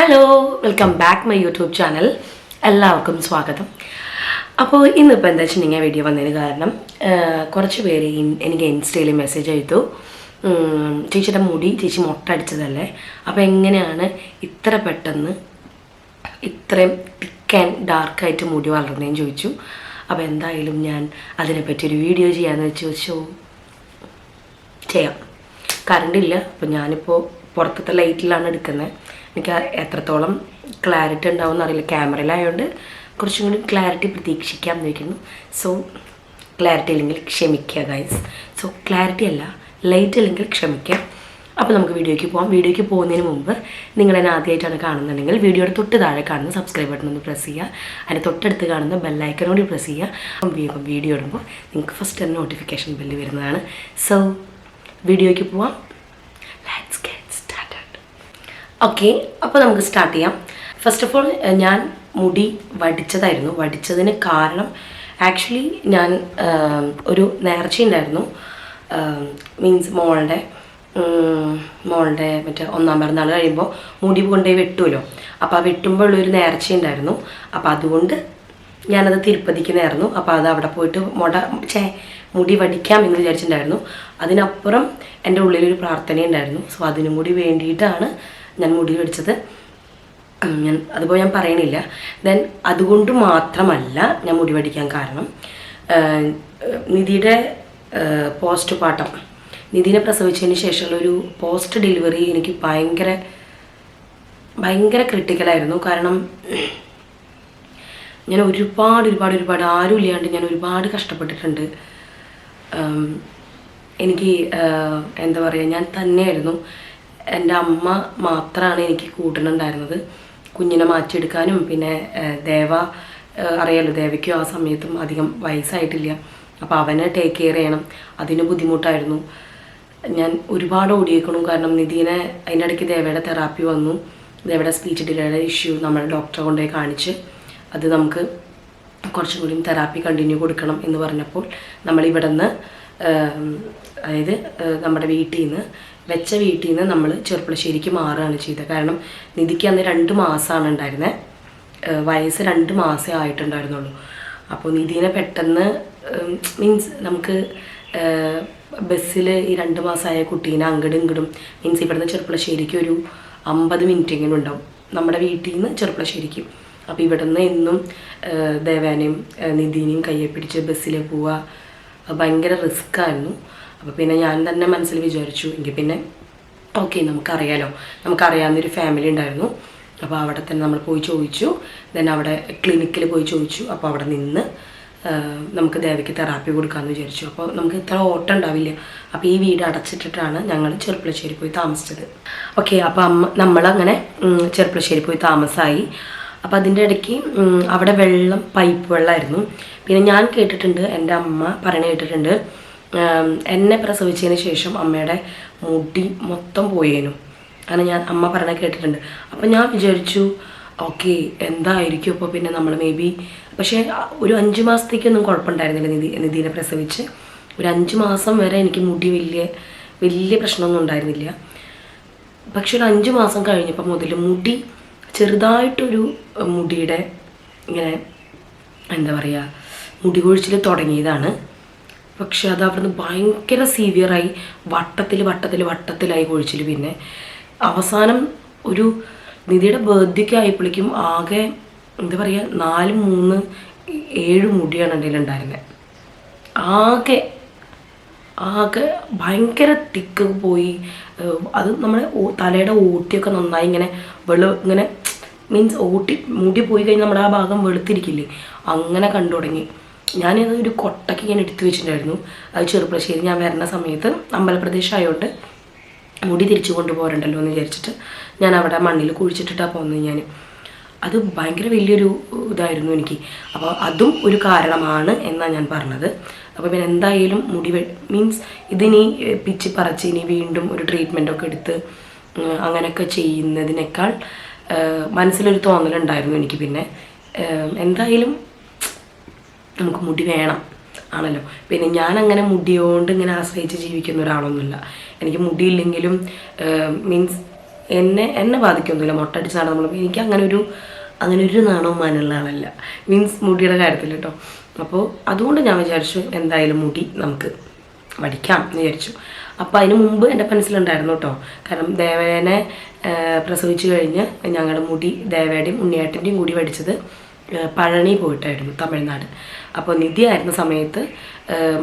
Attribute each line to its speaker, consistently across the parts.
Speaker 1: Hello welcome back my YouTube channel എല്ലാവർക്കും സ്വാഗതം. അപ്പോൾ ഇന്നിപ്പോൾ എന്താ വെച്ചിട്ടുണ്ടെങ്കിൽ വീഡിയോ വന്നതിന് കാരണം കുറച്ച് പേര് എനിക്ക് ഇൻസ്റ്റയിൽ മെസ്സേജ് ഉം, ചേച്ചിയുടെ മുടി ചേച്ചി മുട്ട അടിച്ചതല്ലേ? അപ്പോൾ എങ്ങനെയാണ് ഇത്ര പെട്ടെന്ന് ഇത്രയും തിക്ക് ആൻഡ് ഡാർക്കായിട്ട് മുടി വളർന്നതെന്ന് ചോദിച്ചു. അപ്പോൾ എന്തായാലും ഞാൻ അതിനെപ്പറ്റി ഒരു വീഡിയോ ചെയ്യാമെന്ന് വെച്ച് വെച്ചു ചെയ്യാം കറണ്ടില്ല അപ്പോൾ ഞാനിപ്പോൾ പുറത്തത്തെ ലൈറ്റിലാണ് എടുക്കുന്നത് എനിക്ക് എത്രത്തോളം ക്ലാരിറ്റി ഉണ്ടാവും അറിയില്ല. ക്യാമറയിലായതുകൊണ്ട് കുറച്ചും കൂടി ക്ലാരിറ്റി പ്രതീക്ഷിക്കാം വയ്ക്കുന്നു സോ ക്ലാരിറ്റി ഇല്ലെങ്കിൽ ക്ഷമിക്കുക ഗൈസ് സോ ക്ലാരിറ്റി അല്ല ലൈറ്റ് അല്ലെങ്കിൽ ക്ഷമിക്കുക. അപ്പോൾ നമുക്ക് വീഡിയോയ്ക്ക് പോകാം വീഡിയോയ്ക്ക് പോകുന്നതിന് മുമ്പ് നിങ്ങൾ എന്നെ ആദ്യമായിട്ടാണ് കാണുന്നുണ്ടെങ്കിൽ വീഡിയോയുടെ തൊട്ട് താഴെ കാണുന്ന സബ്സ്ക്രൈബ് ബട്ടൺ ഒന്ന് പ്രസ് ചെയ്യുക. അതിന്റെ തൊട്ടടുത്ത് കാണുന്ന ബെല്ലൈക്കൺ കൂടി പ്രസ് ചെയ്യുക. വീഡിയോ ഇടുമ്പോൾ നിങ്ങൾക്ക് ഫസ്റ്റ് തന്നെ നോട്ടിഫിക്കേഷൻ ബെല്ല് വരുന്നതാണ്. സോ വീഡിയോയ്ക്ക് പോവാം. ഓക്കെ അപ്പോൾ നമുക്ക് സ്റ്റാർട്ട് ചെയ്യാം. ഫസ്റ്റ് ഓഫ് ഓൾ ഞാൻ മുടി വടിച്ചതായിരുന്നു. വടിച്ചതിന് കാരണം ആക്ച്വലി ഞാൻ ഒരു നേർച്ചയുണ്ടായിരുന്നു മീൻസ് മോളുടെ മോളുടെ മറ്റേ ഒന്നാം പിറന്നാൾ കഴിയുമ്പോൾ മുടി കൊണ്ടുപോയി വെട്ടുമല്ലോ. അപ്പോൾ ആ വെട്ടുമ്പോൾ ഉള്ളൊരു നേർച്ചയുണ്ടായിരുന്നു അപ്പോൾ അതുകൊണ്ട് ഞാനത് തിരുപ്പതിക്ക് നേർന്നു. അപ്പോൾ അത് അവിടെ പോയിട്ട് മുട ചേ മുടി വടിക്കാം എന്ന് വിചാരിച്ചിട്ടുണ്ടായിരുന്നു. അതിനപ്പുറം എന്റെ ഉള്ളിലൊരു പ്രാർത്ഥനയുണ്ടായിരുന്നു. സോ അതിനും കൂടി വേണ്ടിയിട്ടാണ് ഞാൻ മുടി വെടിച്ചത് ഞാൻ അതുപോലെ ഞാൻ പറയണില്ല. ദെൻ അതുകൊണ്ട് മാത്രമല്ല ഞാൻ മുടി വടിക്കാൻ കാരണം. നിധിയുടെ പോസ്റ്റ് പാട്ടം നിധിനെ പ്രസവിച്ചതിന് ശേഷമുള്ള ഒരു പോസ്റ്റ് ഡെലിവറി എനിക്ക് ഭയങ്കര ഭയങ്കര ക്രിട്ടിക്കലായിരുന്നു കാരണം ഞാൻ ഒരുപാട് ഒരുപാട് ഒരുപാട് ആരും ഇല്ലാണ്ട് ഞാൻ ഒരുപാട് കഷ്ടപ്പെട്ടിട്ടുണ്ട്. എനിക്ക് എന്താ പറയുക ഞാൻ തന്നെയായിരുന്നു. എന്റെ അമ്മ മാത്രമാണ് എനിക്ക് കൂട്ടുന്നുണ്ടായിരുന്നത് കുഞ്ഞിനെ മാറ്റിയെടുക്കാനും പിന്നെ ദേവ അറിയാലോ ദേവയ്ക്കും ആ സമയത്തും അധികം വയസ്സായിട്ടില്ല. അപ്പോൾ അവനെ ടേക്ക് കെയർ ചെയ്യണം. അതിന് ബുദ്ധിമുട്ടായിരുന്നു. ഞാൻ ഒരുപാട് ഓടിയേക്കണം. കാരണം നിധീനെ അതിന്റെ ഇടയ്ക്ക് ദേവയുടെ തെറാപ്പി വന്നു. ദേവയുടെ സ്പീച്ച് ഡിലേയുടെ ഇഷ്യൂ നമ്മൾ ഡോക്ടറെ കൊണ്ടുപോയി കാണിച്ച് അത് നമുക്ക് കുറച്ചും കൂടി തെറാപ്പി കണ്ടിന്യൂ കൊടുക്കണം എന്ന് പറഞ്ഞപ്പോൾ നമ്മൾ നിന്ന് അതായത് നമ്മുടെ വീട്ടിൽ നിന്ന് വെച്ച വീട്ടിൽ നിന്ന് നമ്മൾ ചെറുപ്പളശ്ശേരിക്ക് മാറുകയാണ് ചെയ്തത്. കാരണം നിധിക്ക് അന്ന് രണ്ട് മാസമാണ് ഉണ്ടായിരുന്നത് വയസ്സ് രണ്ട് മാസമേ ആയിട്ടുണ്ടായിരുന്നുള്ളൂ. അപ്പോൾ നിധിനെ പെട്ടെന്ന് മീൻസ് നമുക്ക് ബസ്സിൽ ഈ രണ്ട് മാസമായ കുട്ടീനെ അങ്ങടും ഇങ്ങടും മീൻസ് ഇവിടുന്ന് ചെറുപ്പളശ്ശേരിക്ക് ഒരു അമ്പത് മിനിറ്റ് എങ്കിലും ഉണ്ടാവും. നമ്മുടെ വീട്ടിൽ നിന്ന് ചെറുപ്പളശ്ശേരിക്ക് അപ്പോൾ ഇവിടുന്ന് എന്നും ദേവാനെയും നിധീനെയും കയ്യെ പിടിച്ച് ബസ്സിൽ പോവുക ഭയങ്കര റിസ്ക് ആയിരുന്നു അപ്പോൾ പിന്നെ ഞാൻ തന്നെ മനസ്സിൽ വിചാരിച്ചു എങ്കിൽ പിന്നെ ഓക്കെ നമുക്കറിയാലോ. നമുക്കറിയാവുന്നൊരു ഫാമിലി ഉണ്ടായിരുന്നു. അപ്പോൾ അവിടെ തന്നെ നമ്മൾ പോയി ചോദിച്ചു. ദെൻ അവിടെ ക്ലിനിക്കിൽ പോയി ചോദിച്ചു. അപ്പോൾ അവിടെ നിന്ന് നമുക്ക് ദേവയ്ക്ക് തെറാപ്പി കൊടുക്കാമെന്ന് വിചാരിച്ചു. അപ്പോൾ നമുക്ക് ഇത്ര ഓട്ടം ഉണ്ടാവില്ല. അപ്പോൾ ഈ വീട് അടച്ചിട്ടിട്ടാണ് ഞങ്ങൾ ചെറുപ്പളശ്ശേരി പോയി താമസിച്ചത്. ഓക്കെ അപ്പോൾ അമ്മ നമ്മളങ്ങനെ ചെറുപ്പളശ്ശേരി പോയി താമസമായി അപ്പോൾ അതിന്റെ ഇടയ്ക്ക് അവിടെ വെള്ളം പൈപ്പ് വെള്ളമായിരുന്നു പിന്നെ ഞാൻ കേട്ടിട്ടുണ്ട് എന്റെ അമ്മ പറയണ കേട്ടിട്ടുണ്ട് എന്നെ പ്രസവിച്ചതിന് ശേഷം അമ്മയുടെ മുടി മൊത്തം പോയേനു. അങ്ങനെ ഞാൻ അമ്മ പറഞ്ഞ കേട്ടിട്ടുണ്ട്. അപ്പം ഞാൻ വിചാരിച്ചു ഓക്കെ എന്തായിരിക്കും അപ്പോൾ പിന്നെ നമ്മൾ മേ ബി പക്ഷേ ഒരു അഞ്ച് മാസത്തേക്കൊന്നും കുഴപ്പമുണ്ടായിരുന്നില്ല നിധി നിധിനെ പ്രസവിച്ച്. ഒരു അഞ്ച് മാസം വരെ എനിക്ക് മുടി വലിയ വലിയ പ്രശ്നമൊന്നും ഉണ്ടായിരുന്നില്ല. പക്ഷെ ഒരു അഞ്ച് മാസം കഴിഞ്ഞപ്പോൾ മുതൽ മുടി ചെറുതായിട്ടൊരു മുടിയുടെ ഇങ്ങനെ എന്താ പറയുക മുടി കൊഴിച്ചിൽ തുടങ്ങിയതാണ്. പക്ഷെ അത് അവിടുന്ന് ഭയങ്കര സീവിയറായി വട്ടത്തിൽ വട്ടത്തിൽ വട്ടത്തിലായി കൊഴിച്ചിൽ പിന്നെ അവസാനം ഒരു നിധിയുടെ ബർത്ത്ഡേക്ക് ആയപ്പോഴേക്കും ആകെ എന്താ പറയുക നാല് മൂന്ന് ഏഴ് മുടിയാണ് എന്റെ ഉണ്ടായിരുന്നത് ആകെ ആകെ ഭയങ്കര തിക്ക് പോയി. അത് നമ്മുടെ തലയുടെ ഓട്ടിയൊക്കെ നന്നായി ഇങ്ങനെ വെളു ഇങ്ങനെ മീൻസ് ഓട്ടി മുടി പോയി കഴിഞ്ഞാൽ നമ്മുടെ ആ ഭാഗം വെളുത്തിരിക്കില്ലേ? അങ്ങനെ കണ്ടു തുടങ്ങി. ഞാനത് ഒരു കൊട്ടയ്ക്ക് ഇങ്ങനെ എടുത്തു വെച്ചിട്ടുണ്ടായിരുന്നു. അത് ചെറുപ്പശ്ശേരി ഞാൻ വരുന്ന സമയത്ത് അമ്പലപ്രദേശം ആയതുകൊണ്ട് മുടി തിരിച്ചു കൊണ്ടുപോരണ്ടല്ലോ എന്ന് വിചാരിച്ചിട്ട് ഞാൻ അവിടെ മണ്ണിൽ കുഴിച്ചിട്ടിട്ടാണ് പോകുന്നത് ഞാൻ അത് ഭയങ്കര വലിയൊരു ഇതായിരുന്നു എനിക്ക്. അപ്പോൾ അതും ഒരു കാരണമാണ് എന്നാണ് ഞാൻ പറഞ്ഞത്. അപ്പോൾ പിന്നെ എന്തായാലും മുടി മീൻസ് ഇതിനി പിച്ച് പറിച്ച് ഇനി വീണ്ടും ഒരു ട്രീറ്റ്മെന്റൊക്കെ എടുത്ത് അങ്ങനെയൊക്കെ ചെയ്യുന്നതിനേക്കാൾ മനസ്സിലൊരു തോന്നലുണ്ടായിരുന്നു എനിക്ക് പിന്നെ. എന്തായാലും നമുക്ക് മുടി വേണം. ആണല്ലോ. പിന്നെ ഞാൻ അങ്ങനെ മുടിയോണ്ട് ഇങ്ങനെ ആശ്രയിച്ച് ജീവിക്കുന്ന ഒരാളൊന്നുമില്ല. എനിക്ക് മുടിയില്ലെങ്കിലും മീൻസ് എന്നെ എന്നെ ബാധിക്കൊന്നുമില്ല. മുട്ടടിച്ച് നാണം നമ്മൾ എനിക്ക് അങ്ങനെ ഒരു അങ്ങനെ ഒരു നാണവും മാനുള്ള ആളല്ല. മീൻസ് മുടിയുടെ കാര്യത്തിൽ കേട്ടോ അപ്പോൾ അതുകൊണ്ട് ഞാൻ വിചാരിച്ചു എന്തായാലും മുടി നമുക്ക് വടിക്കാം എന്ന് വിചാരിച്ചു. അപ്പോൾ അതിന് മുമ്പ് എന്റെ മനസ്സിലുണ്ടായിരുന്നു കേട്ടോ കാരണം ദേവേനെ പ്രസവിച്ചു കഴിഞ്ഞ് ഞങ്ങളുടെ മുടി ദേവയുടെയും ഉണ്ണിയേട്ടന്റെയും കൂടി വടിച്ചത് പഴനി പോയിട്ടായിരുന്നു തമിഴ്നാട്. അപ്പോൾ നിധി ആയിരുന്ന സമയത്ത്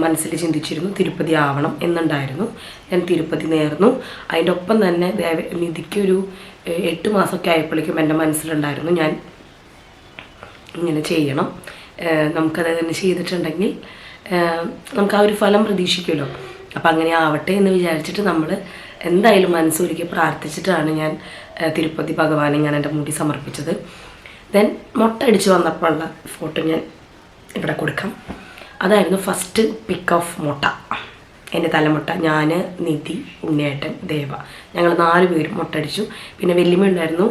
Speaker 1: മനസ്സിൽ ചിന്തിച്ചിരുന്നു തിരുപ്പതി ആവണം എന്നുണ്ടായിരുന്നു. ഞാൻ തിരുപ്പതി നേർന്നു. അതിന്റെ ഒപ്പം തന്നെ ദേവ നിധിക്കൊരു എട്ട് മാസമൊക്കെ ആയപ്പോഴേക്കും എന്റെ മനസ്സിലുണ്ടായിരുന്നു ഞാൻ ഇങ്ങനെ ചെയ്യണം. നമുക്കത് തന്നെ ചെയ്തിട്ടുണ്ടെങ്കിൽ നമുക്ക് ആ ഒരു ഫലം പ്രതീക്ഷിക്കുമല്ലോ. അപ്പം അങ്ങനെ ആവട്ടെ എന്ന് വിചാരിച്ചിട്ട് നമ്മൾ എന്തായാലും മനസ്സൊരുക്കി പ്രാർത്ഥിച്ചിട്ടാണ് ഞാൻ തിരുപ്പതി ഭഗവാനെ ഞാൻ എന്റെ മുടി സമർപ്പിച്ചത്. ദെൻ മുട്ട അടിച്ച് വന്നപ്പോഴുള്ള ഫോട്ടോ ഞാൻ ഇവിടെ കൊടുക്കാം. അതായിരുന്നു ഫസ്റ്റ് പിക്ക് ഓഫ് മുട്ട. എന്റെ തലമുട്ട ഞാൻ നിധി ഉണ്ണിയേട്ടൻ ദേവ. ഞങ്ങൾ നാല് പേരും മുട്ടടിച്ചു പിന്നെ വല്യമ്മ ഉണ്ടായിരുന്നു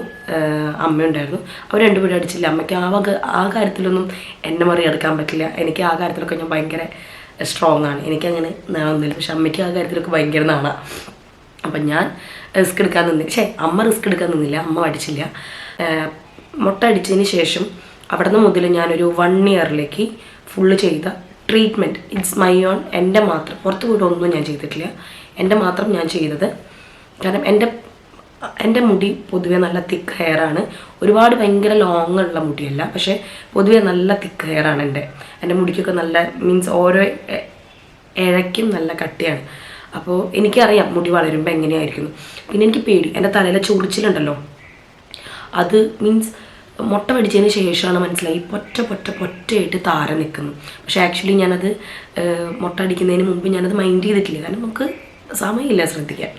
Speaker 1: അമ്മ ഉണ്ടായിരുന്നു. അവർ രണ്ടുപേരും അടിച്ചില്ല. അമ്മയ്ക്ക് ആ വക ആ കാര്യത്തിലൊന്നും എന്നെ മറികടക്കാൻ പറ്റില്ല. എനിക്ക് ആ കാര്യത്തിലൊക്കെ ഞാൻ ഭയങ്കര സ്ട്രോങ് ആണ്. എനിക്കങ്ങനെ നാണൊന്നുമില്ല. പക്ഷെ അമ്മയ്ക്ക് ആ കാര്യത്തിലൊക്കെ ഭയങ്കര നാണ. അപ്പം ഞാൻ റിസ്ക് എടുക്കാൻ നിന്നില്ല. പക്ഷേ അമ്മ റിസ്ക് എടുക്കാൻ നിന്നില്ല. അമ്മ അടിച്ചില്ല. മുട്ട അടിച്ചതിന് ശേഷം അവിടെ നിന്ന് മുതൽ ഞാനൊരു വൺ ഇയറിലേക്ക് ഫുള്ള് ചെയ്ത ട്രീറ്റ്മെന്റ് ഇറ്റ്സ് മൈ ഓൺ എന്റെ മാത്രം. പുറത്ത് പോയിട്ട് ഒന്നും ഞാൻ ചെയ്തിട്ടില്ല. എന്റെ മാത്രം ഞാൻ ചെയ്തത്. കാരണം എന്റെ എന്റെ മുടി പൊതുവേ നല്ല തിക്ക് ഹെയർ ആണ്. ഒരുപാട് ഭയങ്കര ലോങ് ഉള്ള മുടിയല്ല. പക്ഷേ പൊതുവേ നല്ല തിക്ക് ഹെയർ ആണ് എന്റെ. എന്റെ മുടിക്കൊക്കെ നല്ല മീൻസ് ഓരോ ഇഴയ്ക്കും നല്ല കട്ടിയാണ്. അപ്പോൾ എനിക്കറിയാം മുടി വളരുമ്പോൾ എങ്ങനെയായിരിക്കുന്നു. പിന്നെ എനിക്ക് പേടി. എന്റെ തലയിലെ ചൊറിച്ചിലുണ്ടല്ലോ. അത് മീൻസ് മുട്ട പിടിച്ചതിന് ശേഷമാണ് മനസ്സിലായി. പൊറ്റ പൊറ്റ പൊറ്റയായിട്ട് താര നിൽക്കുന്നു. പക്ഷേ ആക്ച്വലി ഞാനത് മുട്ട അടിക്കുന്നതിന് മുമ്പ് ഞാനത് മൈൻഡ് ചെയ്തിട്ടില്ല. കാരണം നമുക്ക് സമയമില്ല ശ്രദ്ധിക്കാൻ.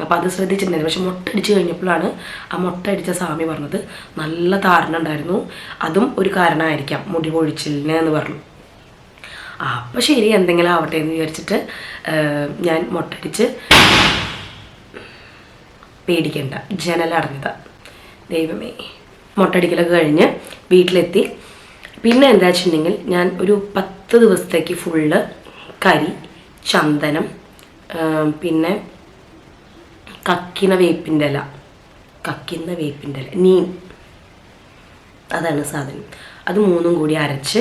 Speaker 1: അപ്പോൾ അത് ശ്രദ്ധിച്ചിട്ടുണ്ടായിരുന്നു. പക്ഷെ മുട്ട അടിച്ച് കഴിഞ്ഞപ്പോഴാണ് ആ മുട്ട അടിച്ച സ്വാമി പറഞ്ഞത് നല്ല താരന ഉണ്ടായിരുന്നു. അതും ഒരു കാരണമായിരിക്കാം. മുടി പൊഴിച്ചിലിന് എന്ന് പറഞ്ഞു. അപ്പം ശരി എന്തെങ്കിലും ആവട്ടെ എന്ന് വിചാരിച്ചിട്ട് ഞാൻ ഞാൻ മുട്ടടിച്ച് പേടിക്കണ്ട. ജനലടഞ്ഞതാണ് ദൈവമേ. മുട്ടടിക്കലൊക്കെ കഴിഞ്ഞ് വീട്ടിലെത്തി. പിന്നെ എന്താ വെച്ചിട്ടുണ്ടെങ്കിൽ ഞാൻ ഒരു പത്ത് ദിവസത്തേക്ക് ഫുള്ള് കരി ചന്ദനം പിന്നെ കക്കിന വേപ്പിന്റെ ഇല. കക്കിന്ന വേപ്പിന്റെ ഇല. നീം. അതാണ് സാധനം. അത് മൂന്നും കൂടി അരച്ച്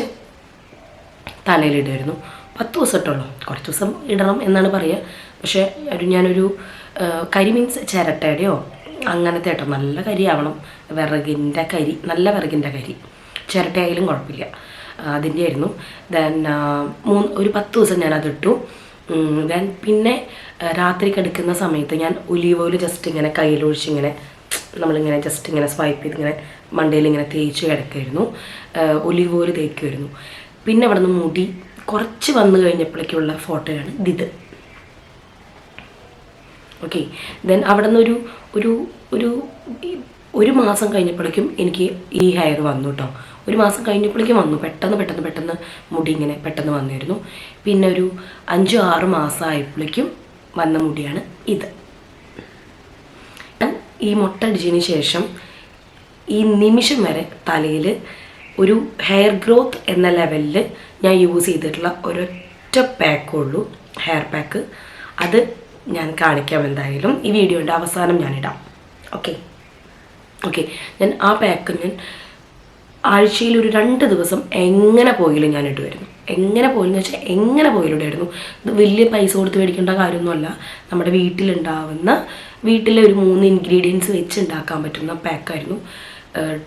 Speaker 1: തലയിലിടുമായിരുന്നു പത്ത് ദിവസം ഇട്ടുള്ളൂ കുറച്ച് ദിവസം ഇടണം എന്നാണ് പറയുക. പക്ഷേ ഒരു ഞാനൊരു കരി മീൻസ് ചിരട്ടയുടെയോ അങ്ങനത്തെ കേട്ടോ. നല്ല കരി ആവണം വിറകിന്റെ കരി നല്ല വിറകിന്റെ കരി. ചിരട്ടയായാലും കുഴപ്പമില്ല. അതിന്റെ ആയിരുന്നു ദെൻ മൂന്ന് ഒരു പത്ത് ദിവസം ഞാൻ അതിട്ടു ദെൻ പിന്നെ രാത്രി കിടക്കുന്ന സമയത്ത് ഞാൻ ഒലീവ് ഓയിൽ ജസ്റ്റ് ഇങ്ങനെ കയ്യിലൊഴിച്ച് ഇങ്ങനെ നമ്മളിങ്ങനെ ജസ്റ്റ് ഇങ്ങനെ സ്വൈപ്പ് ചെയ്ത് ഇങ്ങനെ മണ്ടയിൽ ഇങ്ങനെ തേച്ച് കിടക്കുമായിരുന്നു ഒലിവ് ഓയിൽ തേക്കുമായിരുന്നു പിന്നെ അവിടെ നിന്ന് മുടി കുറച്ച് വന്നു കഴിഞ്ഞപ്പോഴേക്കുള്ള ഫോട്ടോയാണ് ഇത്. ഓക്കെ ദെൻ അവിടെ നിന്ന് ഒരു ഒരു ഒരു മാസം കഴിഞ്ഞപ്പോഴേക്കും എനിക്ക് ഈ ഹെയർ വന്നു കേട്ടോ ഒരു മാസം കഴിഞ്ഞപ്പോഴേക്കും വന്നു. പെട്ടെന്ന് പെട്ടെന്ന് പെട്ടെന്ന് മുടി ഇങ്ങനെ പെട്ടെന്ന് വന്നിരുന്നു. പിന്നെ ഒരു അഞ്ചോ ആറ് മാസം ആയപ്പോഴേക്കും വന്ന മുടിയാണ് ഇത്. ഈ മുട്ട അടിച്ചതിന് ശേഷം ഈ നിമിഷം വരെ തലയിൽ ഒരു ഹെയർ ഗ്രോത്ത് എന്ന ലെവലിൽ ഞാൻ യൂസ് ചെയ്തിട്ടുള്ള ഒരൊറ്റ പാക്കുള്ളൂ ഹെയർ പാക്ക് അത് ഞാൻ കാണിക്കാം എന്തായാലും. ഈ വീഡിയോന്റെ അവസാനം ഞാനിടാം. ഓക്കെ ഓക്കെ ഞാൻ ആ പാക്ക് ഞാൻ ആഴ്ചയിൽ ഒരു രണ്ട് ദിവസം എങ്ങനെ പോയാലും ഞാൻ ഇടുമായിരുന്നു എങ്ങനെ പോയെന്ന് വെച്ചാൽ എങ്ങനെ പോയാലും ഇടുമായിരുന്നു ഇത് വലിയ പൈസ കൊടുത്ത് മേടിക്കേണ്ട കാര്യമൊന്നുമല്ല. നമ്മുടെ വീട്ടിലുണ്ടാവുന്ന വീട്ടിലെ ഒരു മൂന്ന് ഇൻഗ്രീഡിയൻസ് വെച്ച് ഉണ്ടാക്കാൻ പറ്റുന്ന പാക്കായിരുന്നു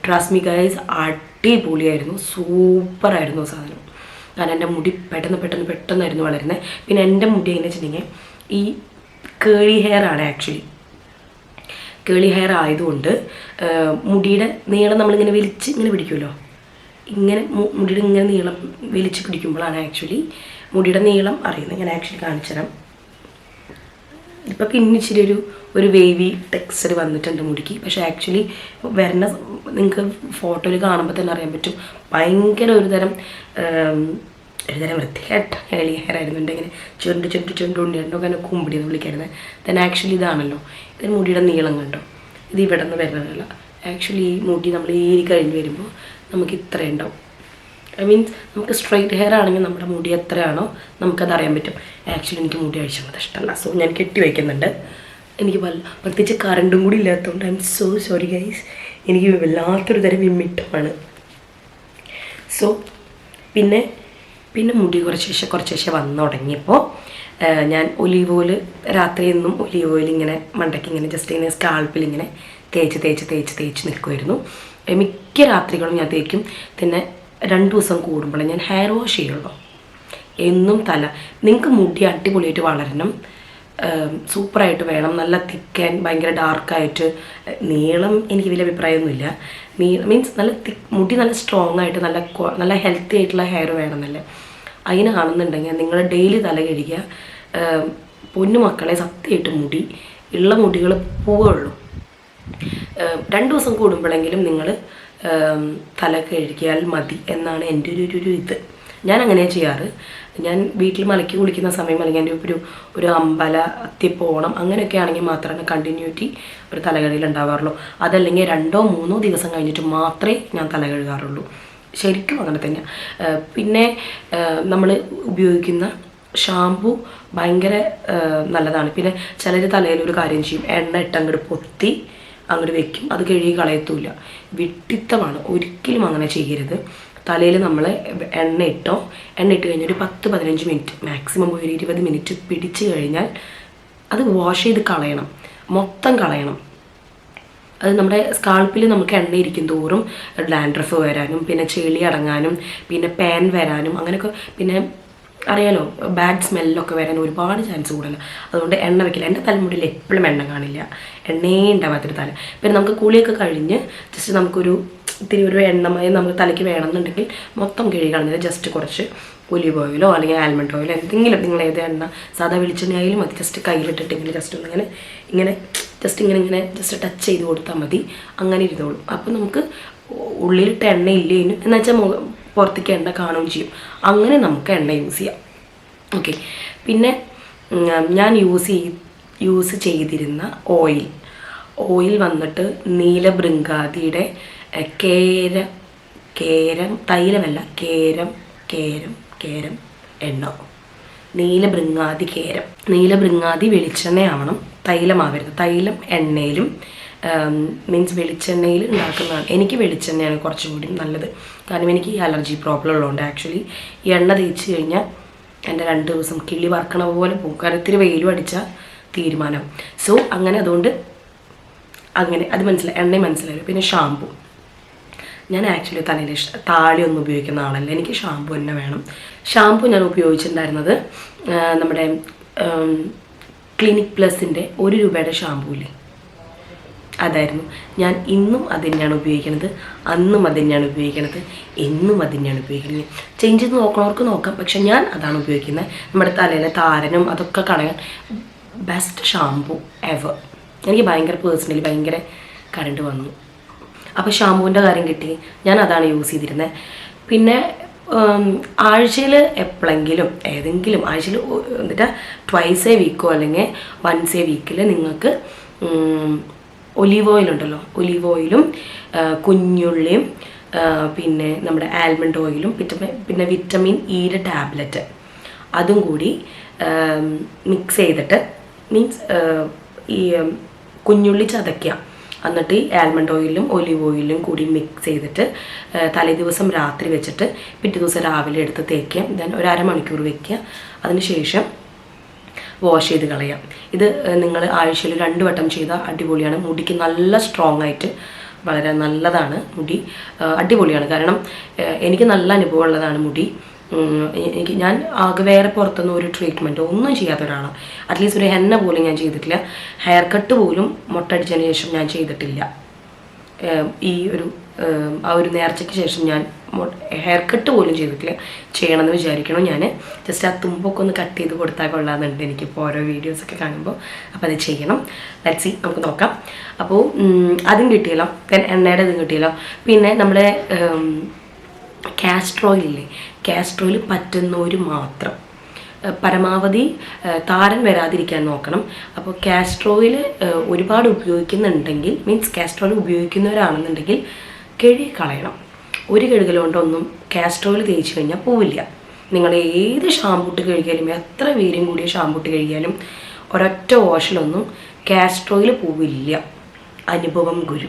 Speaker 1: ട്രസ്മി ഗൈസ് അടിപൊളിയായിരുന്നു. സൂപ്പറായിരുന്നു സാധനം. കാരണം എന്റെ മുടി പെട്ടെന്ന് പെട്ടെന്ന് പെട്ടെന്നായിരുന്നു വളരുന്നത് പിന്നെ എന്റെ മുടി എങ്ങനെ വെച്ചിട്ടുണ്ടെങ്കിൽ ഈ കേളി ഹെയർ ആണ് ആക്ച്വലി കേളി ഹെയർ ആയതുകൊണ്ട് മുടിയുടെ നീളം നമ്മളിങ്ങനെ വലിച്ച് ഇങ്ങനെ പിടിക്കുമല്ലോ? ഇങ്ങനെ മുടിയുടെ ഇങ്ങനെ നീളം വലിച്ച് പിടിക്കുമ്പോഴാണ് ആക്ച്വലി മുടിയുടെ നീളം അറിയുന്നത്. ഞാൻ ആക്ച്വലി കാണിച്ചുതരാം. ഇപ്പം പിന്നെ ഇച്ചിരി ഒരു ഒരു വേവി ടെക്സ്ചർ വന്നിട്ടുണ്ട് മുടിക്ക്. പക്ഷേ ആക്ച്വലി വരുന്ന നിങ്ങൾക്ക് ഫോട്ടോയിൽ കാണുമ്പോൾ തന്നെ അറിയാൻ പറ്റും. ഭയങ്കര ഒരു തരം ആം, വൃത്തിയായിട്ട് കേളി ഹെയർ ആയിരുന്നു ഇങ്ങനെ ചുരുണ്ട് ചുരുണ്ട് ചുണ്ട് ഉണ്ടിയായിരുന്നു അങ്ങനെ കുമ്പിടി എന്ന് വിളിക്കായിരുന്നു. ദെൻ ആക്ച്വലി ഇതാണല്ലോ ഇത് മുടിയുടെ നീളം കണ്ടോ? ഇത് ഇവിടെ നിന്ന് വരുന്നതല്ല. ആക്ച്വലി ഈ മുടി നമ്മൾ ഏരി കഴിഞ്ഞ് വരുമ്പോൾ നമുക്ക് ഇത്ര ഉണ്ടാവും. ഐ മീൻസ് നമുക്ക് സ്ട്രൈറ്റ് ഹെയർ ആണെങ്കിൽ നമ്മുടെ മുടി എത്രയാണോ നമുക്കത് അറിയാൻ പറ്റും. ആക്ച്വലി എനിക്ക് മുടി അഴിച്ചുള്ളത് ഇഷ്ടമല്ല. സോ ഞാൻ കെട്ടി വയ്ക്കുന്നുണ്ട്. എനിക്ക് വല്ല പ്രത്യേകിച്ച് കറണ്ടും കൂടി ഇല്ലാത്തതുകൊണ്ട് I'm so sorry guys എനിക്ക് വല്ലാത്തൊരു തരം വിമ്മിട്ടമാണ്. സോ പിന്നെ പിന്നെ മുടി കുറച്ച് ശേഷം കുറച്ച് ശേഷം വന്നു തുടങ്ങിയപ്പോൾ ഞാൻ ഒലീവ് ഓയിൽ രാത്രി എന്നും ഒലീവ് ഓയിൽ ഇങ്ങനെ മണ്ടയ്ക്ക് ഇങ്ങനെ ജസ്റ്റ് ഇങ്ങനെ സ്കാൾപ്പിൽ ഇങ്ങനെ തേച്ച് തേച്ച് തേച്ച് തേച്ച് നിൽക്കുമായിരുന്നു മിക്ക രാത്രികളും ഞാൻ തേക്കും. പിന്നെ രണ്ട് ദിവസം കൂടുമ്പോൾ ഞാൻ ഹെയർ വാഷ് ചെയ്യുള്ളൂ. എന്നും തല. നിങ്ങൾക്ക് മുടി അടിപൊളിയായിട്ട് വളരണം. സൂപ്പറായിട്ട് വേണം. നല്ല തിക്കൻ ഭയങ്കര ഡാർക്കായിട്ട് നീളം എനിക്ക് വലിയ അഭിപ്രായമൊന്നുമില്ല. നീ മീൻസ് നല്ല തിക്ക് മുടി നല്ല സ്ട്രോങ് ആയിട്ട് നല്ല നല്ല ഹെൽത്തി ആയിട്ടുള്ള ഹെയർ വേണം വേണമെന്നല്ലേ അതിനാണെന്നുണ്ടെങ്കിൽ നിങ്ങൾ ഡെയിലി തല കഴുകിയ പൊന്നു മക്കളെ സത്യമായിട്ട് മുടി ഉള്ള മുടികൾ പോവുകയുള്ളൂ രണ്ട് ദിവസം കൂടുമ്പോഴെങ്കിലും നിങ്ങൾ തല കഴുകിയാൽ മതി എന്നാണ് എന്റെ ഒരു ഒരു- ഇത്. ഞാൻ അങ്ങനെ ചെയ്യാറ്. ഞാൻ വീട്ടിൽ മലക്കി കുളിക്കുന്ന സമയം അല്ലെങ്കിൽ എന്റെ ഒരു ഒരു അമ്പലത്തിൽ പോകണം അങ്ങനെയൊക്കെ ആണെങ്കിൽ മാത്രമാണ് കണ്ടിന്യൂറ്റി ഒരു തലകഴിയിൽ ഉണ്ടാവാറുള്ളൂ. അതല്ലെങ്കിൽ രണ്ടോ മൂന്നോ ദിവസം കഴിഞ്ഞിട്ട് മാത്രമേ ഞാൻ തല കഴുകാറുള്ളൂ. ശരിക്കും അങ്ങനെ തന്നെയാണ് പിന്നെ നമ്മൾ ഉപയോഗിക്കുന്ന ഷാമ്പു ഭയങ്കര നല്ലതാണ്. പിന്നെ ചിലർ തലയിൽ ഒരു കാര്യം ചെയ്യും എണ്ണ ഇട്ട് അങ്ങോട്ട് പൊത്തി അങ്ങോട്ട് വെക്കും. അത് കഴുകി കളയത്തൂല വിട്ടിത്തമാണ്. ഒരിക്കലും അങ്ങനെ ചെയ്യരുത്. തലയിൽ നമ്മൾ എണ്ണ ഇട്ടോ എണ്ണ ഇട്ട് കഴിഞ്ഞാൽ ഒരു പത്ത് പതിനഞ്ച് മിനിറ്റ് മാക്സിമം ഒരു ഇരുപത് മിനിറ്റ് പിടിച്ചു കഴിഞ്ഞാൽ അത് വാഷ് ചെയ്ത് കളയണം. മൊത്തം കളയണം. അത് നമ്മുടെ സ്കാൾപ്പിൽ നമുക്ക് എണ്ണയിരിക്കും തോറും. ഡാൻഡ്രഫ് വരാനും പിന്നെ ചെളി അടങ്ങാനും പിന്നെ പാൻ വരാനും അങ്ങനെയൊക്കെ പിന്നെ അറിയാലോ ബാഡ് സ്മെല്ലൊക്കെ വരാൻ ഒരുപാട് ചാൻസ് കൂടുതലാണ് അതുകൊണ്ട് എണ്ണ വെക്കില്ല. എന്റെ തലമുടിയിൽ എപ്പോഴും എണ്ണ കാണില്ല. എണ്ണയേ ഉണ്ടാവാത്തൊരു തല. പിന്നെ നമുക്ക് കുളിയൊക്കെ കഴിഞ്ഞ് ജസ്റ്റ് നമുക്കൊരു ഇത്തിരി ഒരു എണ്ണമയം നമുക്ക് തലയ്ക്ക് വേണമെന്നുണ്ടെങ്കിൽ മൊത്തം കിഴി കളഞ്ഞത് ജസ്റ്റ് കുറച്ച് ഒലിവ് ഓയിലോ അല്ലെങ്കിൽ ആൽമണ്ട് ഓയിലോ എന്തെങ്കിലും നിങ്ങൾ ഏത് എണ്ണ സാധാ വെളിച്ചെണ്ണ ആയാലും മതി. ജസ്റ്റ് കയ്യിലിട്ടിട്ടെങ്കിൽ ജസ്റ്റ് ഒന്ന് ഇങ്ങനെ ഇങ്ങനെ ജസ്റ്റ് ഇങ്ങനെ ഇങ്ങനെ ജസ്റ്റ് ടച്ച് ചെയ്ത് കൊടുത്താൽ മതി. അങ്ങനെ ഇരുന്നോളും. അപ്പം നമുക്ക് ഉള്ളിലിട്ട് എണ്ണ ഇല്ലേനും എന്ന് വെച്ചാൽ പുറത്തേക്ക് എണ്ണ കാണുകയും ചെയ്യും. അങ്ങനെ നമുക്ക് എണ്ണ യൂസ് ചെയ്യാം. ഓക്കെ പിന്നെ ഞാൻ യൂസ് ചെയ് യൂസ് ചെയ്തിരുന്ന ഓയിൽ ഓയിൽ വന്നിട്ട് നീല ബൃങ്കാതിയുടെ കേര കേരം തൈലമല്ല കേരം കേരം കേരം എണ്ണ. നീലബൃങ്ങാതി കേരം നീലഭൃങ്ങാതി വെളിച്ചെണ്ണയാവണം. തൈലമാവരുത്. തൈലം എണ്ണയിലും മീൻസ് വെളിച്ചെണ്ണയിൽ ഉണ്ടാക്കുന്നതാണ്. എനിക്ക് വെളിച്ചെണ്ണയാണ് കുറച്ചും കൂടി നല്ലത്. കാരണം എനിക്ക് ഈ അലർജി പ്രോബ്ലം ഉള്ളതുകൊണ്ട് ആക്ച്വലി ഈ എണ്ണ തേച്ച് കഴിഞ്ഞാൽ എന്റെ രണ്ട് ദിവസം കിളി വറക്കണ പോലെ പോകും. കാരണം ഇത്തിരി വെയിലും അടിച്ചാൽ തീരുമാനം. സോ അങ്ങനെ അതുകൊണ്ട് അങ്ങനെ അത് മനസ്സിലായി. എണ്ണ മനസ്സിലായി. പിന്നെ ഷാമ്പു ഞാൻ ആക്ച്വലി തലയിൽ താളി ഒന്നും ഉപയോഗിക്കുന്ന ആളല്ല. എനിക്ക് ഷാമ്പു തന്നെ വേണം. ഷാമ്പു ഞാൻ ഉപയോഗിച്ചിട്ടുണ്ടായിരുന്നത് നമ്മുടെ ക്ലിനിക് പ്ലസിന്റെ ഒരു രൂപയുടെ ഷാമ്പു ഇല്ലേ? അതായിരുന്നു. ഞാൻ ഇന്നും അത് തന്നെയാണ് ഉപയോഗിക്കുന്നത്. അന്നും അത് തന്നെയാണ് ഉപയോഗിക്കുന്നത്. എന്നും അത് തന്നെയാണ് ഉപയോഗിക്കുന്നത്. ചേഞ്ച് ചെയ്ത് നോക്കണവർക്ക് നോക്കാം. പക്ഷെ ഞാൻ അതാണ് ഉപയോഗിക്കുന്നത്. നമ്മുടെ തലയിലെ താരനും അതൊക്കെ കളയാൻ ബെസ്റ്റ് ഷാമ്പു എവർ എനിക്ക് ഭയങ്കര പേഴ്സണലി ഭയങ്കര കറണ്ട് വന്നു. അപ്പോൾ ഷാമ്പുവിന്റെ കാര്യം കിട്ടി. ഞാൻ അതാണ് യൂസ് ചെയ്തിരുന്നത് പിന്നെ ആഴ്ചയിൽ എപ്പോഴെങ്കിലും ഏതെങ്കിലും ആഴ്ചയിൽ എന്നിട്ട് ട്വൈസ് എ വീക്കോ അല്ലെങ്കിൽ വൺസ് എ വീക്കിൽ നിങ്ങൾക്ക് ഒലീവ് ഓയിൽ ഉണ്ടല്ലോ. ഒലീവ് ഓയിലും കുഞ്ഞുള്ളിയും പിന്നെ നമ്മുടെ ആൽമണ്ട് ഓയിലും പിന്നെ പിന്നെ വിറ്റമിൻ ഇയുടെ ടാബ്ലറ്റ് അതും കൂടി മിക്സ് ചെയ്തിട്ട് മീൻസ് ഈ കുഞ്ഞുള്ളി ചതയ്ക്കുക. എന്നിട്ട് ഈ ആൽമണ്ട് ഓയിലും ഒലിവ് ഓയിലും കൂടി മിക്സ് ചെയ്തിട്ട് തലേ ദിവസം രാത്രി വെച്ചിട്ട് പിറ്റേ ദിവസം രാവിലെ എടുത്ത് തേക്കുക. ദെൻ ഒരു അരമണിക്കൂർ വെക്കുക. അതിനുശേഷം വാഷ് ചെയ്ത് കളയാം ഇത് നിങ്ങൾ ആഴ്ചയിൽ രണ്ട് വട്ടം ചെയ്താൽ അടിപൊളിയാണ്. മുടിക്ക് നല്ല സ്ട്രോങ് ആയിട്ട് വളരെ നല്ലതാണ് മുടി. അടിപൊളിയാണ്. കാരണം എനിക്ക് നല്ല അനുഭവം ഉള്ളതാണ് മുടി. എനിക്ക് ഞാൻ ആകെ വേറെ പുറത്തുനിന്ന് ഒരു ട്രീറ്റ്മെന്റോ ഒന്നും ചെയ്യാത്ത ഒരാളാണ് അറ്റ്ലീസ്റ്റ് ഒരു ഹെന്ന പോലും ഞാൻ ചെയ്തിട്ടില്ല. ഹെയർ കട്ട് പോലും മുട്ടടിച്ചതിന് ശേഷം ഞാൻ ചെയ്തിട്ടില്ല. ഈ ഒരു ആ ഒരു നേർച്ചയ്ക്ക് ശേഷം ഞാൻ ഹെയർ കട്ട് പോലും ചെയ്തിട്ടില്ല. ചെയ്യണമെന്ന് വിചാരിക്കണം ഞാൻ ജസ്റ്റ് ആ തുമ്പൊക്കെ ഒന്ന് കട്ട് ചെയ്ത് കൊടുത്താൽ കൊള്ളാമെന്നുണ്ട് എനിക്കിപ്പോൾ ഓരോ വീഡിയോസൊക്കെ കാണുമ്പോൾ അപ്പോൾ അത് ചെയ്യണം. ലെറ്റ് സി നമുക്ക് നോക്കാം. അപ്പോൾ അതും കിട്ടിയല്ലോ. ദെൻ എണ്ണയുടെ ഇതും കിട്ടിയല്ലോ. പിന്നെ നമ്മുടെ കാസ്ട്രോയിൽ ഇല്ലേ? കാസ്ട്രോയിൽ പറ്റുന്നവർ മാത്രം. പരമാവധി താരൻ വരാതിരിക്കാൻ നോക്കണം. അപ്പോൾ കാസ്ട്രോയിൽ ഒരുപാട് ഉപയോഗിക്കുന്നുണ്ടെങ്കിൽ മീൻസ് കാസ്ട്രോയിൽ ഉപയോഗിക്കുന്നവരാണെന്നുണ്ടെങ്കിൽ കിഴി കളയണം. ഒരു കഴുകൽ കൊണ്ടൊന്നും കാസ്ട്രോയിൽ തേച്ച് കഴിഞ്ഞാൽ പോവില്ല. നിങ്ങൾ ഏത് ഷാമ്പൂട്ട് കഴുകിയാലും എത്ര വീര്യം കൂടിയ ഷാമ്പൂട്ട് കഴുകിയാലും ഒരൊറ്റ വാഷിലൊന്നും കാസ്ട്രോയിൽ പോവില്ല. അനുഭവം ഗുരു.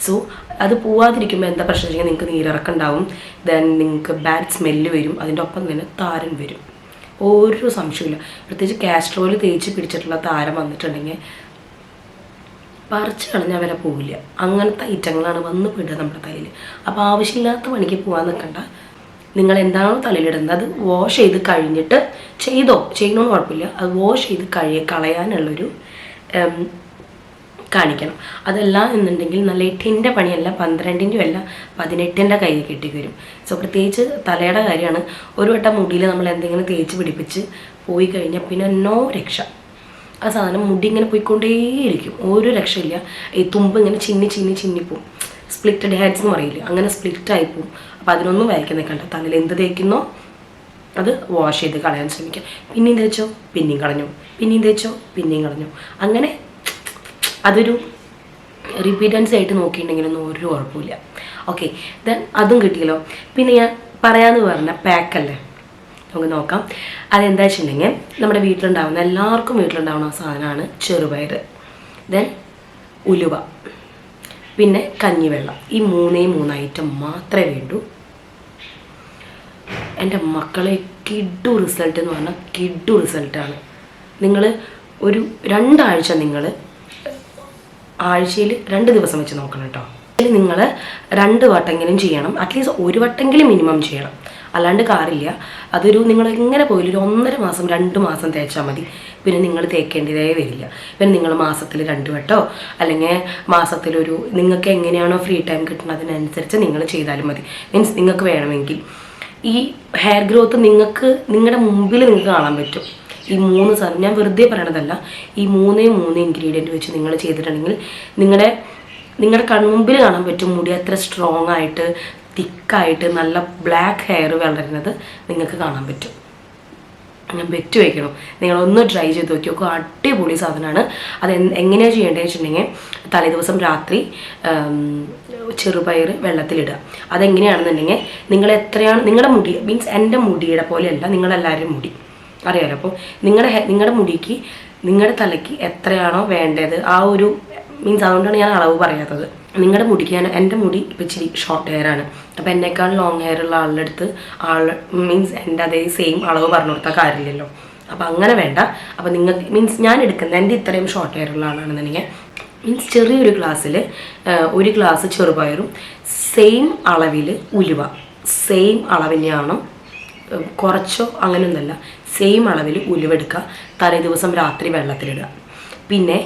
Speaker 1: സോ അത് പോവാതിരിക്കുമ്പോൾ എന്താ പ്രശ്നം വെച്ചാൽ നിങ്ങൾക്ക് നീരിറക്കം ഉണ്ടാവും ദെൻ നിങ്ങൾക്ക് ബാഡ് സ്മെല്ല് വരും. അതിന്റെ ഒപ്പം തന്നെ താരൻ വരും. ഒരു സംശയമില്ല പ്രത്യേകിച്ച് കാസ്ട്രോയിൽ തേച്ച് പിടിച്ചിട്ടുള്ള താരം വന്നിട്ടുണ്ടെങ്കിൽ പറിച്ച് കളഞ്ഞാൽ വരെ പോവില്ല. അങ്ങനത്തെ ഐറ്റങ്ങളാണ് വന്ന് പെടുക നമ്മുടെ തലയിൽ. അപ്പോൾ ആവശ്യമില്ലാത്ത പണിക്ക് പോകാൻ നിൽക്കണ്ട. നിങ്ങൾ എന്താണോ തലയിലിടുന്നത് അത് വാഷ് ചെയ്ത് കഴിഞ്ഞിട്ട് ചെയ്തോ? ചെയ്യണമെന്ന് കുഴപ്പമില്ല അത് വാഷ് ചെയ്ത് കഴിയ കളയാനുള്ളൊരു കാണിക്കണം. അതല്ല എന്നുണ്ടെങ്കിൽ നല്ല എട്ടിന്റെ പണിയല്ല പന്ത്രണ്ടിന്റെയും അല്ല പതിനെട്ടിന്റെ കയ്യിൽ കിട്ടി വരും. സോ പ്രത്യേകിച്ച് തലയുടെ കാര്യമാണ്. ഒരു വട്ടം മുടിയിൽ നമ്മൾ എന്തെങ്കിലും തേച്ച് പിടിപ്പിച്ച് പോയി കഴിഞ്ഞാൽ പിന്നെ നോ രക്ഷ. ആ സാധനം മുടി ഇങ്ങനെ പോയിക്കൊണ്ടേയിരിക്കും. ഒരു രക്ഷയില്ല. ഈ തുമ്പ് ഇങ്ങനെ ചിന്നി ചിന്നി ചിന്നിപ്പോവും സ്പ്ലിറ്റഡ് ഹെഡ്സ് എന്ന് പറയില്ല? അങ്ങനെ സ്പ്ലിറ്റ് ആയിപ്പോവും അപ്പോൾ അതിനൊന്നും വായിക്കുന്നേ കണ്ട. തലയിൽ എന്ത് തേക്കുന്നോ അത് വാഷ് ചെയ്ത് കളയാൻ ശ്രമിക്കുക പിന്നെയും തേച്ചോ? പിന്നെയും കളഞ്ഞു. പിന്നെയും തേച്ചോ? പിന്നെയും കളഞ്ഞു. അങ്ങനെ അതൊരു റിപ്പീറ്റൻസ് ആയിട്ട് നോക്കിയിട്ടുണ്ടെങ്കിലൊന്നും ഒരു കുഴപ്പമില്ല. ഓക്കെ ദെൻ അതും കിട്ടിയല്ലോ. പിന്നെ ഞാൻ പറയാമെന്ന് പറഞ്ഞ പാക്കല്ലേ നമുക്ക് നോക്കാം. അതെന്താ വെച്ചിട്ടുണ്ടെങ്കിൽ നമ്മുടെ വീട്ടിലുണ്ടാവുന്ന എല്ലാവർക്കും വീട്ടിലുണ്ടാവുന്ന സാധനമാണ് ചെറുപയർ ദെൻ ഉലുവ. പിന്നെ കഞ്ഞിവെള്ളം. ഈ മൂന്നേ മൂന്ന് ഐറ്റം മാത്രമേ വേണ്ടൂ. എന്റെ മക്കളെ കിഡു റിസൾട്ട് എന്ന് പറഞ്ഞാൽ കിഡു റിസൾട്ടാണ് നിങ്ങൾ ഒരു രണ്ടാഴ്ച നിങ്ങൾ ആഴ്ചയിൽ രണ്ട് ദിവസം വെച്ച് നോക്കണം കേട്ടോ. അതിൽ നിങ്ങൾ രണ്ട് വട്ടെങ്കിലും ചെയ്യണം. അറ്റ്ലീസ്റ്റ് ഒരു വട്ടെങ്കിലും മിനിമം ചെയ്യണം. അല്ലാണ്ട് കാറില്ല അതൊരു നിങ്ങൾ എങ്ങനെ പോയാലും ഒരു ഒന്നര മാസം രണ്ട് മാസം തേച്ചാൽ മതി. പിന്നെ നിങ്ങൾ തേക്കേണ്ടതേ വരില്ല. പിന്നെ നിങ്ങൾ മാസത്തിൽ രണ്ട് വട്ടോ അല്ലെങ്കിൽ മാസത്തിലൊരു നിങ്ങൾക്ക് എങ്ങനെയാണോ ഫ്രീ ടൈം കിട്ടുന്നതിനനുസരിച്ച് നിങ്ങൾ ചെയ്താലും മതി. മീൻസ് നിങ്ങൾക്ക് വേണമെങ്കിൽ. ഈ ഹെയർ ഗ്രോത്ത് നിങ്ങൾക്ക് നിങ്ങളുടെ മുമ്പിൽ നിങ്ങൾക്ക് കാണാൻ പറ്റും. ഈ മൂന്ന് സാധനം ഞാൻ വെറുതെ പറയണതല്ല ഈ മൂന്നേ മൂന്ന് ഇൻഗ്രീഡിയന്റ് വെച്ച് നിങ്ങൾ ചെയ്തിട്ടുണ്ടെങ്കിൽ നിങ്ങളുടെ നിങ്ങളുടെ കൺമുമ്പിൽ കാണാൻ പറ്റും മുടി അത്ര സ്ട്രോങ് ആയിട്ട് തിക്കായിട്ട് നല്ല ബ്ലാക്ക് ഹെയർ വളരുന്നത് നിങ്ങൾക്ക് കാണാൻ പറ്റും. ഞാൻ ബെറ്റ് വയ്ക്കണം നിങ്ങളൊന്ന് ട്രൈ ചെയ്ത് നോക്കി നോക്കുക അടിപൊളി സാധനമാണ്. അത് എങ്ങനെയാണ് ചെയ്യേണ്ടത് വെച്ചിട്ടുണ്ടെങ്കിൽ തലേ ദിവസം രാത്രി ചെറുപയർ വെള്ളത്തിലിടുക. അതെങ്ങനെയാണെന്നുണ്ടെങ്കിൽ നിങ്ങൾ എത്രയാണ് നിങ്ങളുടെ മുടി മീൻസ് എന്റെ മുടിയുടെ പോലെയല്ല നിങ്ങളെല്ലാവരും മുടി. അറിയാലോ. അപ്പോൾ നിങ്ങളുടെ നിങ്ങളുടെ മുടിക്ക് നിങ്ങളുടെ തലയ്ക്ക് എത്രയാണോ വേണ്ടത്? ആ ഒരു മീൻസ് അതുകൊണ്ടാണ് ഞാൻ അളവ് പറയാത്തത്. നിങ്ങളുടെ മുടിക്ക് ഞാൻ എന്റെ മുടി ഇപ്പം ഇച്ചിരി ഷോർട്ട് ഹെയർ ആണ്. അപ്പോൾ എന്നേക്കാൾ ലോങ് ഹെയർ ഉള്ള ആളുടെ അടുത്ത് ആൾ മീൻസ് എന്റെ അതേ സെയിം അളവ് പറഞ്ഞു കൊടുത്താൽ കാര്യമില്ലല്ലോ. അപ്പോൾ അങ്ങനെ വേണ്ട. അപ്പോൾ നിങ്ങൾക്ക് മീൻസ് ഞാൻ എടുക്കുന്നത് എന്റെ ഇത്രയും ഷോർട്ട് ഹെയർ ഉള്ള ആളാണെന്നുണ്ടെങ്കിൽ മീൻസ് ചെറിയൊരു ഗ്ലാസ്സിൽ ഒരു ഗ്ലാസ് ചെറുപയറും സെയിം അളവിൽ ഉലുവ സെയിം അളവിനെയാണ് കുറച്ചോ അങ്ങനെയൊന്നുമല്ല. സെയിം അളവിൽ ഉലുവെടുക്കുക. തലേ ദിവസം രാത്രി വെള്ളത്തിലിടുക. പിന്നെ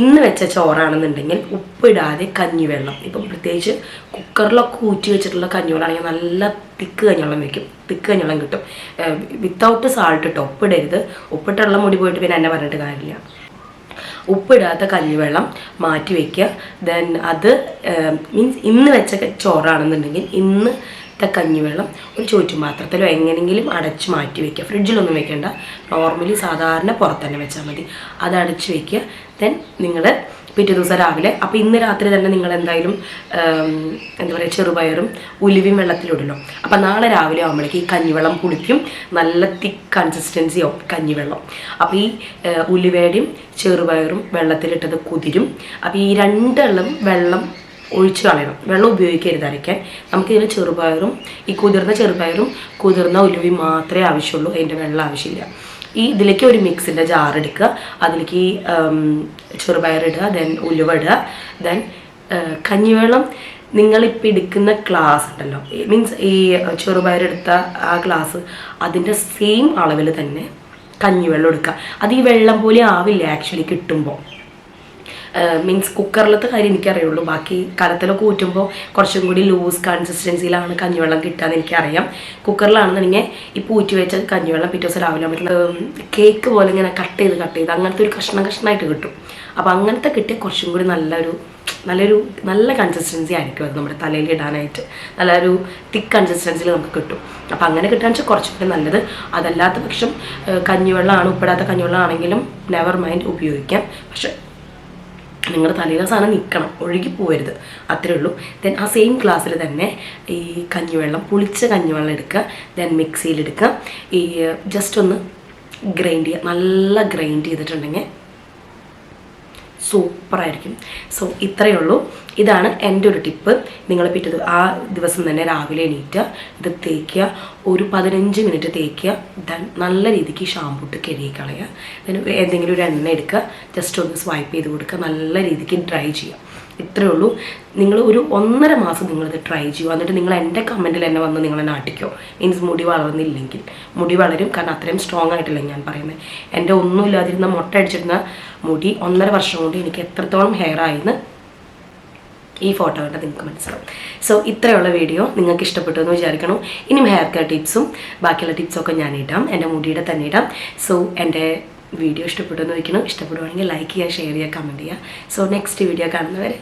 Speaker 1: ഇന്ന് വെച്ച ചോറാണെന്നുണ്ടെങ്കിൽ ഉപ്പിടാതെ കഞ്ഞിവെള്ളം. ഇപ്പം പ്രത്യേകിച്ച് കുക്കറിലൊക്കെ ഊറ്റി വെച്ചിട്ടുള്ള കഞ്ഞിവെള്ളമാണെങ്കിൽ നല്ല തിക്ക് കഞ്ഞിവെള്ളം വെക്കും. തിക്ക് കഞ്ഞിവെള്ളം കിട്ടും. വിത്തൗട്ട് സാൾട്ട് ഇട്ടോ ഉപ്പിടരുത്. ഉപ്പിട്ടുള്ള മുടി പോയിട്ട് പിന്നെ എന്നെ പറഞ്ഞിട്ട് കാര്യമില്ല. ഉപ്പിടാത്ത കഞ്ഞിവെള്ളം മാറ്റി വയ്ക്കുക ദെൻ അത് മീൻസ് ഇന്ന് വെച്ച ചോറാണെന്നുണ്ടെങ്കിൽ ചോറാണെന്നുണ്ടെങ്കിൽ ഇന്നത്തെ കഞ്ഞിവെള്ളം ഒരു ചോറ്റുപാത്രത്തിലോ എങ്ങനെയെങ്കിലും അടച്ച് മാറ്റി വയ്ക്കുക ഫ്രിഡ്ജിലൊന്നും വെക്കേണ്ട. നോർമലി സാധാരണ പുറത്ത് തന്നെ വെച്ചാൽ മതി. അത് അടച്ച് വയ്ക്കുക ദെൻ നിങ്ങൾ പിറ്റേ ദിവസം രാവിലെ അപ്പോൾ ഇന്ന് രാത്രി തന്നെ നിങ്ങൾ എന്തായാലും എന്താ പറയുക ചെറുപയറും ഉലുവയും വെള്ളത്തിലിടല്ലോ അപ്പോൾ നാളെ രാവിലെ ആകുമ്പോഴേക്ക് ഈ കഞ്ഞിവെള്ളം പുളിക്കും നല്ല തിക്ക് കൺസിസ്റ്റൻസി ആവും കഞ്ഞിവെള്ളം. അപ്പോൾ ഈ ഉലുവയുടെയും ചെറുപയറും വെള്ളത്തിലിട്ടത് കുതിരും. അപ്പോൾ ഈ രണ്ടെണ്ണം വെള്ളം ഒഴിച്ച് കളയണം. വെള്ളം ഉപയോഗിക്കരുത് അരയ്ക്കാൻ. നമുക്കിതിന് ചെറുപയറും ഈ കുതിർന്ന ചെറുപയറും കുതിർന്ന ഉലുവയും മാത്രമേ ആവശ്യമുള്ളൂ. അതിന്റെ വെള്ളം ആവശ്യമില്ല. ഈ ഇതിലേക്ക് ഒരു മിക്സിന്റെ ജാർ എടുക്കുക. അതിലേക്ക് ഈ ചെറുപയറിടുക ദെൻ ഉലുവ ഇടുക ദെൻ കഞ്ഞിവെള്ളം. നിങ്ങളിപ്പോൾ എടുക്കുന്ന ഗ്ലാസ് ഉണ്ടല്ലോ. മീൻസ് ഈ ചെറുപയർ എടുത്ത ആ ഗ്ലാസ് അതിന്റെ സെയിം അളവിൽ തന്നെ കഞ്ഞിവെള്ളം എടുക്കുക. അത് ഈ വെള്ളം പോലെ ആവില്ല ആക്ച്വലി കിട്ടുമ്പോൾ മീൻസ് കുക്കറിലത്തെ കാര്യം എനിക്കറിയുള്ളൂ. ബാക്കി കലത്തിലൊക്കെ ഊറ്റുമ്പോൾ കുറച്ചും കൂടി ലൂസ് കൺസിസ്റ്റൻസിയിലാണ് കഞ്ഞിവെള്ളം കിട്ടുക എനിക്കറിയാം കുക്കറിലാണെന്നുണ്ടെങ്കിൽ ഇപ്പോൾ ഊറ്റി വെച്ച കഞ്ഞിവെള്ളം പിറ്റേ ദിവസം രാവിലെ പറ്റുന്നത് കേക്ക് പോലെ ഇങ്ങനെ കട്ട് ചെയ്ത് കട്ട് ചെയ്ത് അങ്ങനത്തെ ഒരു കഷ്ണം കഷ്ണമായിട്ട് കിട്ടും. അപ്പോൾ അങ്ങനത്തെ കിട്ടിയ കുറച്ചും കൂടി നല്ലൊരു നല്ലൊരു നല്ല കൺസിസ്റ്റൻസി ആയിരിക്കും അത് നമ്മുടെ തലയിൽ ഇടാനായിട്ട്. നല്ലൊരു തിക്ക് കൺസിസ്റ്റൻസിയിൽ നമുക്ക് കിട്ടും. അപ്പോൾ അങ്ങനെ കിട്ടാന്ന് വെച്ചാൽ കുറച്ചും കൂടി നല്ലത്. അതല്ലാത്ത പക്ഷം കഞ്ഞിവെള്ളമാണ് ഉപ്പിടാത്ത കഞ്ഞിവെള്ളമാണെങ്കിലും നെവർ മൈൻഡ് ഉപയോഗിക്കാം. പക്ഷെ നിങ്ങളുടെ തലയിലെ സാധനം നിൽക്കണം ഒഴുകി പോകരുത് അത്രേ ഉള്ളൂ. ദെൻ ആ സെയിം ഗ്ലാസ്സിൽ തന്നെ ഈ കഞ്ഞിവെള്ളം പുളിച്ച കഞ്ഞിവെള്ളം എടുക്കുക. ദെൻ മിക്സിയിലെടുക്കുക ഈ ജസ്റ്റ് ഒന്ന് ഗ്രൈൻഡ് ചെയ്യുക. നല്ല ഗ്രൈൻഡ് ചെയ്തിട്ടുണ്ടെങ്കിൽ സൂപ്പറായിരിക്കും. സോ ഇത്രയേ ഉള്ളൂ. ഇതാണ് എന്റെ ഒരു ടിപ്പ്. നിങ്ങൾ പിറ്റേ ആ ദിവസം തന്നെ രാവിലെ എണീറ്റ് ഇത് തേക്കുക. ഒരു പതിനഞ്ച് മിനിറ്റ് തേക്കുക. ദൻ നല്ല രീതിക്ക് ഷാമ്പു ഇട്ട് കഴുകി കളയുക. ദൻ എന്തെങ്കിലും ഒരു എണ്ണ എടുക്കുക. ജസ്റ്റ് ഒന്ന് സ്വൈപ്പ് ചെയ്ത് കൊടുക്കുക. നല്ല രീതിക്ക് ഡ്രൈ ചെയ്യുക. ഇത്രയേ ഉള്ളൂ. നിങ്ങൾ ഒരു ഒന്നര മാസം നിങ്ങളിത് ട്രൈ ചെയ്യുക. എന്നിട്ട് നിങ്ങൾ എന്റെ കമന്റിൽ എന്നെ വന്ന് നിങ്ങളെ നാട്ടിക്കോ. മീൻസ് മുടി വളർന്നില്ലെങ്കിൽ. മുടി വളരും. കാരണം അത്രയും സ്ട്രോങ് ആയിട്ടില്ല ഞാൻ പറയുന്നത് എന്റെ ഒന്നുമില്ലാതിരുന്ന മുട്ട അടിച്ചിരുന്ന മുടി ഒന്നര വർഷം കൊണ്ട് എനിക്ക് എത്രത്തോളം ഹെയർ ആയിന്ന് ഈ ഫോട്ടോ കണ്ടാൽ നിങ്ങൾക്ക് മനസ്സിലാവും. സോ ഇത്രയുള്ള വീഡിയോ നിങ്ങൾക്ക് ഇഷ്ടപ്പെട്ടു എന്ന് വിചാരിക്കണം. ഇനിയും ഹെയർ കെയർ ടിപ്സും ബാക്കിയുള്ള ടിപ്സൊക്കെ ഞാൻ ഇടാം. എന്റെ മുടിയുടെ തന്നെ ഇടാം. സോ എന്റെ വീഡിയോ ഇഷ്ടപ്പെട്ടു എന്ന് വയ്ക്കണം ഇഷ്ടപ്പെടുവാണെങ്കിൽ ലൈക്ക് ചെയ്യുക ഷെയർ ചെയ്യുക കമന്റ് ചെയ്യുക. സോ നെക്സ്റ്റ് വീഡിയോ കാണുന്നവരെ.